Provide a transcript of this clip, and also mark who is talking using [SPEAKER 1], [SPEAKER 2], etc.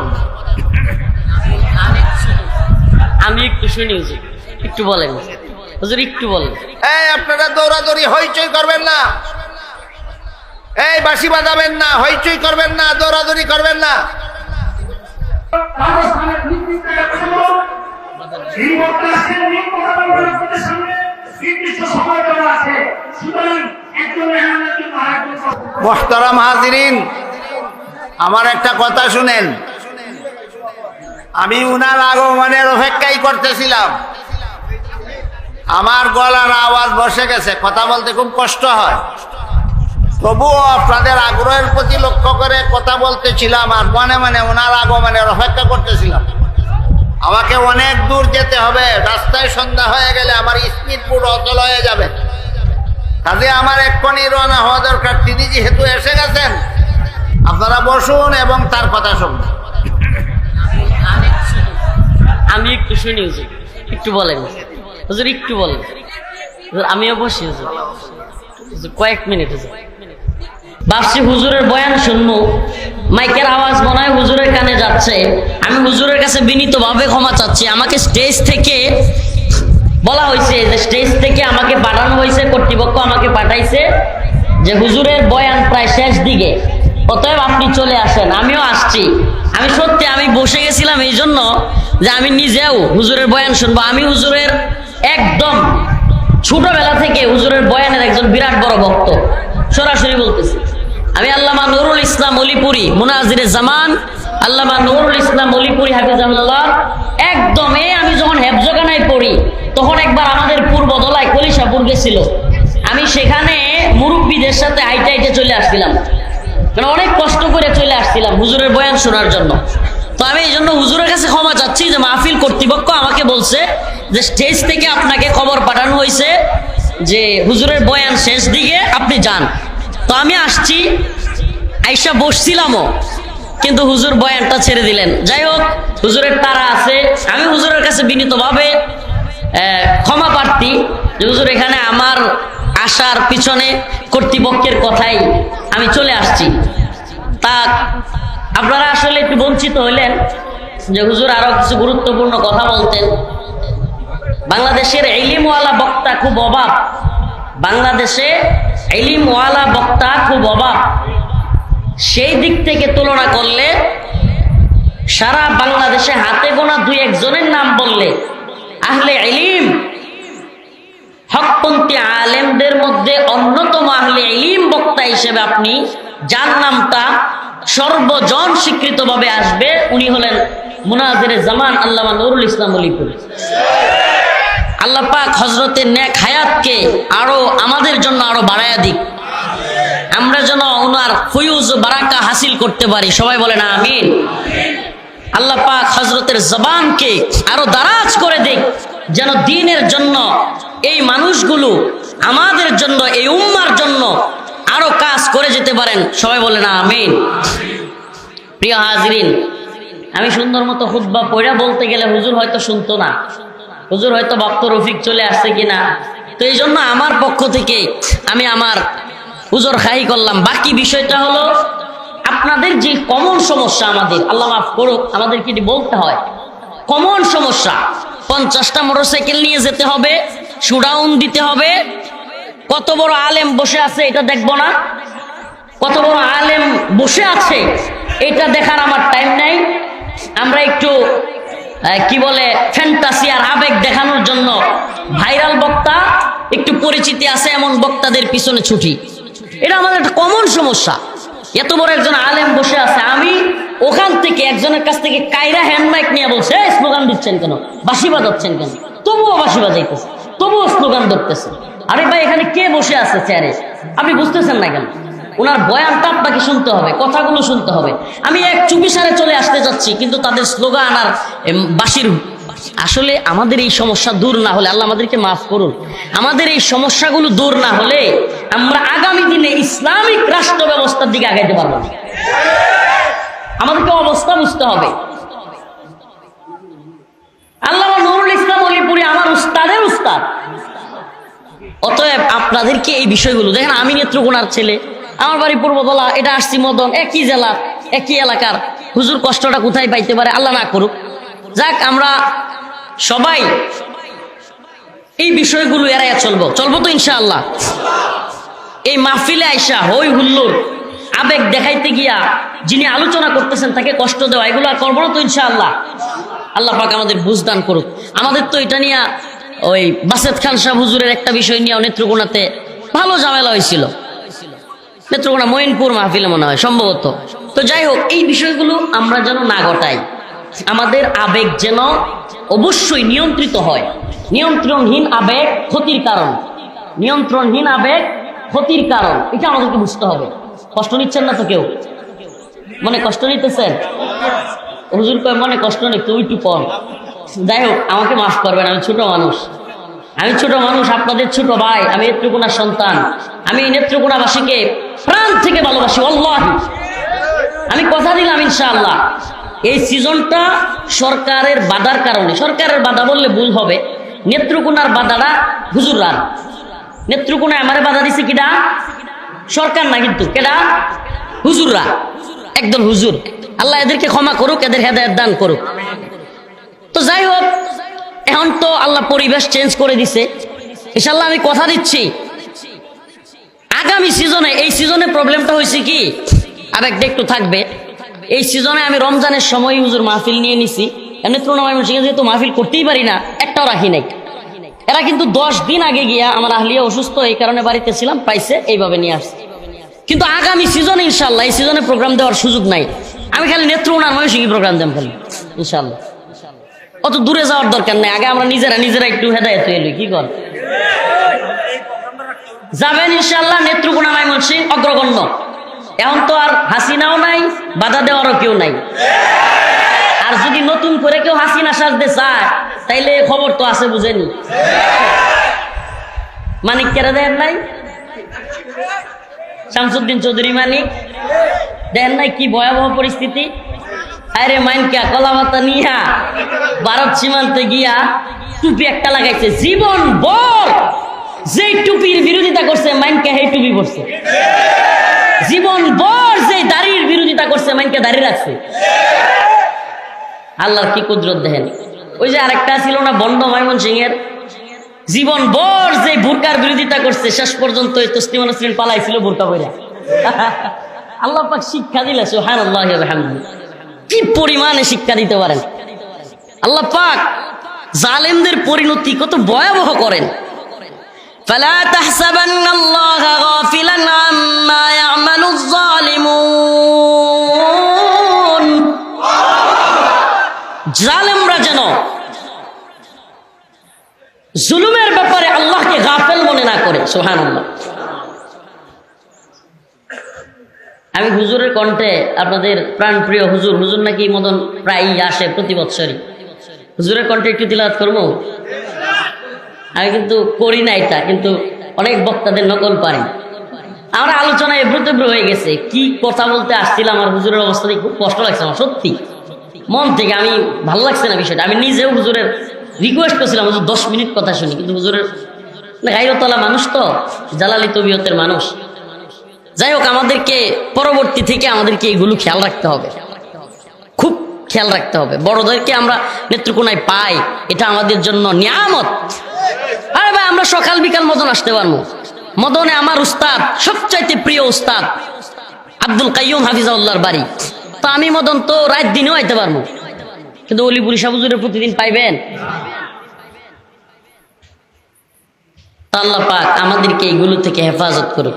[SPEAKER 1] শুনব
[SPEAKER 2] আমি একটু শুনি একটু বলেন। হুজুর একটু বলেন।
[SPEAKER 1] এই আপনারা দৌড়াদৌড়ি হইচই করবেন না। এই বাঁশি বাজাবেন না হইচই করবেন না দৌড়াদৌড়ি করবেন না। মোহতারাম হাজিরিন আমার একটা কথা শুনেন। আমি উনার আগমনের অপেক্ষাই করতেছিলাম। আমার গলার আওয়াজ বসে গেছে, কথা বলতে খুব কষ্ট হয়। তবুও আপনাদের আগ্রহের প্রতি লক্ষ্য করে কথা বলতেছিলাম আর মনে মনে ওনার আগমনের অপেক্ষা করতেছিলাম। আমাকে অনেক দূর যেতে হবে, রাস্তায় সন্ধ্যা হয়ে গেলে আমার স্পিড পুরো অচল হয়ে যাবে। কাজে আমার এক্ষুনি রওনা হওয়া দরকার, তিনি যেহেতু এসে গেছেন, আপনারা বসুন এবং তার কথা শুনুন।
[SPEAKER 2] আমি একটু শুনি একটু বলেন। হুজুর, একটু বলেন। আমিও বসি, হুজুর। কয়েক মিনিট, হুজুর। ভাবছি হুজুরের বয়ান শুনব। মাইকের আওয়াজ হয় হুজুরের কানে যাচ্ছে। আমি হুজুরের কাছে বিনীতভাবে ক্ষমা চাচ্ছি। আমাকে স্টেজ থেকে বলা হয়েছে যে স্টেজ থেকে আমাকে পাঠানো হয়েছে, কর্তৃপক্ষ আমাকে পাঠাইছে যে হুজুরের বয়ান প্রায় শেষ দিকে। অতএব আপনি চলে আসেন। আমিও আসছি। আমি সত্যি, আমি বসে গেছিলাম এই জন্য যে আমি নিজেও হুজুরের বয়ান শুনব। আমি হুজুরের একদম ছোটবেলা থেকে হুজুরের বয়ানের একজন বিরাট বড় ভক্ত। সরাসরি বলতেছি, আমি আল্লামা নুরুল ইসলাম অলিপুরি মুনাজিরে জামান, আল্লামা নুরুল ইসলাম অলিপুরি হাফিজাহুল্লাহ একদম এ আমি যখন হেফজগানায় পড়ি, তখন একবার আমাদের পূর্ব দলায় কলিশাপুর গেছিল। আমি সেখানে মুরব্বীদের সাথে হাইটে হাইটে চলে আসছিলাম। মানে অনেক কষ্ট করে চলে আসছিলাম হুজুরের বয়ান শোনার জন্য। তো আমি এই জন্য হুজুরের কাছে ক্ষমা চাচ্ছি যে মাহফিল কর্তৃপক্ষ আমাকে বলছে যে স্টেজ থেকে আপনাকে খবর পাঠানো হয়েছে যে হুজুরের বয়ান শেষ দিকে আপনি যান। তো আমি আসছি, আইসা বসছিলামও, কিন্তু হুজুর বয়ানটা ছেড়ে দিলেন। যাই হোক, হুজুরের তারা আছে। আমি হুজুরের কাছে বিনীতভাবে ক্ষমা প্রার্থী যে হুজুর এখানে আমার আসার পিছনে কর্তৃপক্ষের কথাই আমি চলে আসছি। তা আপনারা আসলে একটু বঞ্চিত হইলেন যে হুজুর আরও কিছু গুরুত্বপূর্ণ কথা বলতেন। বাংলাদেশের এলিমওয়ালা বক্তা খুব অভাব বাংলাদেশে এলিমওয়ালা বক্তা খুব অভাব সেই দিক থেকে তুলনা করলে সারা বাংলাদেশে হাতে গোনা দুই একজনের নাম বললে আহলে এলিম, হকপন্থী আলেমদের মধ্যে অন্যতম আহলে এলিম বক্তা হিসেবে আপনি যার নামটা সর্বজন স্বীকৃতভাবে আসবে, উনি হলেন মুনাজের জামান আল্লামা নুরুল ইসলাম অলিপুর। আল্লাহ পাক হজরতের ন্যাক হায়াতকে আরও আমাদের জন্য আরও বাড়ায়া দিক। আমরা যেন ওনার ফুয়ুজ বারাকা হাসিল করতে পারি। সবাই বলে না আমিন। আল্লাহ পাক হজরতের জবানকে আরও দারাজ করে দিক, যেন দিনের জন্য এই মানুষগুলো আমাদের জন্য, এই উম্মার জন্য আরও কাজ করে যেতে পারেন। সবাই বলে না আমিন। প্রিয় হাজরিন, আমি সুন্দর মতো হুদ্বা পড়া বলতে গেলে হুজুর হয়তো শুনতো না। হুজুর হয়তো বাপ্ত রফিক চলে আসছে কিনা। তো এই জন্য আমার পক্ষ থেকে আমি আমার হুজুর খাই করলাম। বাকি বিষয়টা হলো, আপনাদের যে কমন সমস্যা আমাদের, আল্লাহ মাফ করুক, আমাদেরকে এটি বলতে হয়। কমন সমস্যা, পঞ্চাশটা মোটরসাইকেল নিয়ে যেতে হবে সুডাউন দিতে হবে কত বড় আলেম বসে আছে এটা দেখব না? কত বড় আলেম বসে আছে, এটা দেখার আমার টাইম নাই। আমরা একটু কি বলে ফ্যান্টাসি আর আবেগ দেখানোর জন্য ভাইরাল বক্তা, একটু পরিচিতি আছে এমন বক্তাদের পিছনে ছুটি। এটা আমাদের একটা কমন সমস্যা। এত বড় একজন আলেম বসে আছে, আমি ওখান থেকে একজনের কাছ থেকে কায়রা হ্যান্ড মাইক নিয়ে বলছে স্লোগান দিচ্ছেন কেন? বাঁশি বাজাচ্ছেন কেন? তবুও বাঁশি বাজাইতেছে, তবুও স্লোগান ধরতেছে। আরে ভাই, এখানে কে বসে আছে চেয়ারে আপনি বুঝতেছেন না কেন? ওনার বয়ানটা আপনাকে শুনতে হবে, কথাগুলো শুনতে হবে। আমি এক চুপিসারে চলে আসতে যাচ্ছি, কিন্তু তাদের স্লোগান আর বাঁশির আসলে আমাদের এই সমস্যা দূর না হলে, আল্লাহ আমাদেরকে মাফ করুন। আমাদের এই সমস্যাগুলো দূর না হলে আমরা আগামী দিনে ইসলামিক রাষ্ট্র ব্যবস্থার দিকে আগাইতে পারব না। আমাদেরকে অবস্থা বুঝতে হবে। আল্লাহ নুরুল ইসলাম অলিপুরি আমার উস্তাদের উস্তাদ। অতএব আপনাদেরকে এই বিষয়গুলো, দেখেন আমি নেত্রকোনার ছেলে, আমার বাড়ি পূর্বতলা এটা আসছি মদন, একই জেলা, একই এলাকার। হুজুর কষ্টটা কোথায় পাইতে পারে আল্লাহ না করুক। যাক, আমরা সবাই এই বিষয়গুলো এড়াইয়া চলবো। চলবো তো ইনশাআল্লাহ। এই মাহফিলে আইসা, হই হুল্লোর আবেগ দেখাইতে গিয়া যিনি আলোচনা করতেছেন, তাকে কষ্ট দেওয়া, এগুলো আর করব না তো ইনশাআল্লাহ। আল্লাহ পাক আমাদের বুঝদান করুক। আমাদের তো এটা নিয়ে ওই বাসেদ খান সাহ হুজুরের একটা বিষয় নিয়ে নেত্রকোনাতে ভালো ঝামেলা হয়েছিল। নেত্রকোনা মঈনপুর মাহফিলে মনে হয়, সম্ভবত। তো যাই হোক, এই বিষয়গুলো আমরা যেন না ঘটাই, আমাদের আবেগ যেন অবশ্যই নিয়ন্ত্রিত হয়। নিয়ন্ত্রণহীন আবেগ ক্ষতির কারণ। নিয়ন্ত্রণহীন আবেগ ক্ষতির কারণ, এটা আমাদেরকে বুঝতে হবে। কষ্ট নিচ্ছেন না তো কেউ? মনে কষ্ট নিতেছেন? হুজুর কয়, মনে কষ্ট নেই তুই একটু কম যাই হোক, আমাকে মাফ করবেন, আমি ছোট মানুষ। আমি ছোট মানুষ, আপনাদের ছোট ভাই, আমি নেত্রকোনার সন্তান। আমি নেত্রকোনাবাসীকে প্রাণ থেকে ভালোবাসি, আল্লাহ। আমি কথা দিলাম, ইনশাআল্লাহ। এই সিজনটা সরকারের বাধার কারণে। সরকারের বাধা বললে ভুল হবে। নেত্রকোনার বাধাটা হুজুররা। নেত্রকোনায় আমারে বাধা দিছে কিডা? সরকার না কিন্তু, কেডা? হুজুররা। একদল হুজুর। আল্লাহ এদেরকে ক্ষমা করুক, এদের হেদায়ত দান করুক। তো যাই হোক, এখন তো আল্লাহ পরিবেশ চেঞ্জ করে দিছে। ইনশাল্লাহ আমি কথা দিচ্ছি। আগামী সিজনে এই সিজনে প্রবলেমটা হয়েছে কি? আরেকটা একটু থাকবে। এই সিজনে আমি রমজানের সময় হুজুর মাহফিল নিয়ে নিছি। এমনি যেহেতু মাহফিল করতেই পারি না, একটাও রাখি নাই। এরা কিন্তু দশ দিন আগে গিয়া আমার আহলিয়া অসুস্থ, এই কারণে বাড়িতে ছিলাম, পাইছে, এইভাবে নিয়ে আসছে। কিন্তু আগামী সিজনে ইনশাল্লাহ এই সিজনে প্রোগ্রাম দেওয়ার সুযোগ নাই। আমি খালি নেত্রকোনার ময়সিংহী প্রোগ্রাম দেব খালি ইনশাল্লাহ অত দূরে যাওয়ার দরকার নেই। আগে আমরা নিজেরা নিজেরা একটু হেদায়ত হয়ে কি কর যাবেন ইনশাল্লাহ নেত্রকোনা মাইমন সিং অগ্রগণ্য। এখন তো আর হাসিনাও নাই, বাধা দেওয়ারও কেউ নাই। আর যদি নতুন করে কেউ হাসিনা সাজতে চায়, তাইলে খবর তো আছে বুঝেনি। মানিক কেরা দেন নাই? শামসুদ্দিন চৌধুরী মানিক। দেন নাই কি ভয়াবহ পরিস্থিতি? আরে মাইনকা কলা পাতা নিয়া, ভারত সীমান্তে গিয়া টুপি একটা লাগাইছে, জীবন বর যে টুপির বিরোধিতা করছে মাইনকা সেই টুপি পড়ছে জীবন বর যে দাড়ির বিরোধিতা করছে মাইনকে দাড়ি রাখছে। আল্লাহর কি কুদরত দেখেন? ওই যে আরেকটা ছিল না বন্ড মাইমন সিং এর জীবন বর যে বুরকার বিরোধিতা করছে, শেষ পর্যন্ত এই তসলিমান হোসেন পালাইছিল বুরকা বইরা আল্লাহ পাক শিক্ষা দিলে সুহান আল্লাহ কি পরিমাণে শিক্ষা দিতে পারেন আল্লাহ পাক জালেমদের পরিণতি কত ভয়াবহ করেন فلا تحسبن الله غافلا عما يعمل الظالمون জালেমরা যেন জুলুমের ব্যাপারে আল্লাহকে গাফেল মনে না করে সোহান আমি হুজুরের কণ্ঠে আপনাদের প্রাণপ্রিয় হুজুর হুজুর নাকি মদন প্রায়ই আসে প্রতি বৎসরই। হুজুরের কণ্ঠে একটু তিলাত করব? আমি কিন্তু করি না এটা কিন্তু অনেক বক্তাদের নকল পারি। আমার আলোচনা এব্রুতেব্রু হয়ে গেছে। কি কথা বলতে আসছিলাম আমার হুজুরের অবস্থা খুব কষ্ট লাগছে আমার, সত্যি। মন থেকে আমি ভালো লাগছে না বিষয়টা। আমি নিজেও হুজুরের রিকোয়েস্ট করছিলাম, হুজুর দশ মিনিট কথা শুনি, কিন্তু হুজুরের গাইরতলা মানুষ তো, জালালি তবিয়তের মানুষ। যাই হোক, আমাদেরকে পরবর্তী থেকে আমাদেরকে এগুলো খেয়াল রাখতে হবে। খুব খেয়াল রাখতে হবে। বড়দেরকে আমরা নেত্রকোনায় পাই, এটা আমাদের জন্য নিয়ামত। আরে ভাই, আমরা সকাল বিকাল মদন আসতে পারব। মদনে আমার উস্তাদ, সবচাইতে প্রিয় উস্তাদ, আব্দুল কাইয়ুম হাফিজাউল্লাহর বাড়ি। তো আমি মদন তো রাত দিনেও আইতে পারব। কিন্তু অলিপুরি সাবুজুরের প্রতিদিন পাইবেন? তা আল্লাহ পাক আমাদেরকে এইগুলো থেকে হেফাজত করুক।